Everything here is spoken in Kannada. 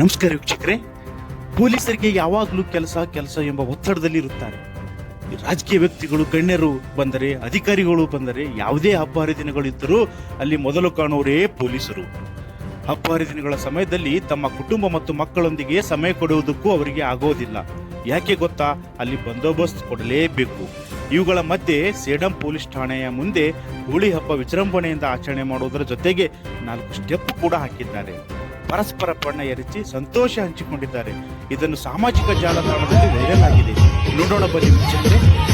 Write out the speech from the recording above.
ನಮಸ್ಕಾರ ವೀಕ್ಷಕರೇ. ಪೊಲೀಸರಿಗೆ ಯಾವಾಗಲೂ ಕೆಲಸ ಕೆಲಸ ಎಂಬ ಒತ್ತಡದಲ್ಲಿ ಇರುತ್ತಾರೆ. ರಾಜಕೀಯ ವ್ಯಕ್ತಿಗಳು, ಗಣ್ಯರು ಬಂದರೆ, ಅಧಿಕಾರಿಗಳು ಬಂದರೆ ಯಾವುದೇ ಹಬ್ಬ ಹರಿದಿನಗಳಿದ್ದರೂ ಅಲ್ಲಿ ಮೊದಲು ಕಾಣುವರೇ ಪೊಲೀಸರು. ಹಬ್ಬ ಹರಿದಿನಗಳ ಸಮಯದಲ್ಲಿ ತಮ್ಮ ಕುಟುಂಬ ಮತ್ತು ಮಕ್ಕಳೊಂದಿಗೆ ಸಮಯ ಕೊಡುವುದಕ್ಕೂ ಅವರಿಗೆ ಆಗೋದಿಲ್ಲ. ಯಾಕೆ ಗೊತ್ತಾ? ಅಲ್ಲಿ ಬಂದೋಬಸ್ತ್ ಕೊಡಲೇಬೇಕು. ಇವುಗಳ ಮಧ್ಯೆ ಸೇಡಂ ಪೊಲೀಸ್ ಠಾಣೆಯ ಮುಂದೆ ಹೋಳಿ ಹಬ್ಬ ವಿಜೃಂಭಣೆಯಿಂದ ಆಚರಣೆ ಮಾಡುವುದರ ಜೊತೆಗೆ ನಾಲ್ಕು ಸ್ಟೆಪ್ ಕೂಡ ಹಾಕಿದ್ದಾರೆ. ಪರಸ್ಪರ ಬಣ್ಣ ಎರಚಿ ಸಂತೋಷ ಹಂಚಿಕೊಂಡಿದ್ದಾರೆ. ಇದನ್ನು ಸಾಮಾಜಿಕ ಜಾಲತಾಣದಲ್ಲಿ ವೈರಲ್ ಆಗಿದೆ. ನೋಡೋಣ ಬನ್ನಿ ವೀಕ್ಷಕರೇ ಿ.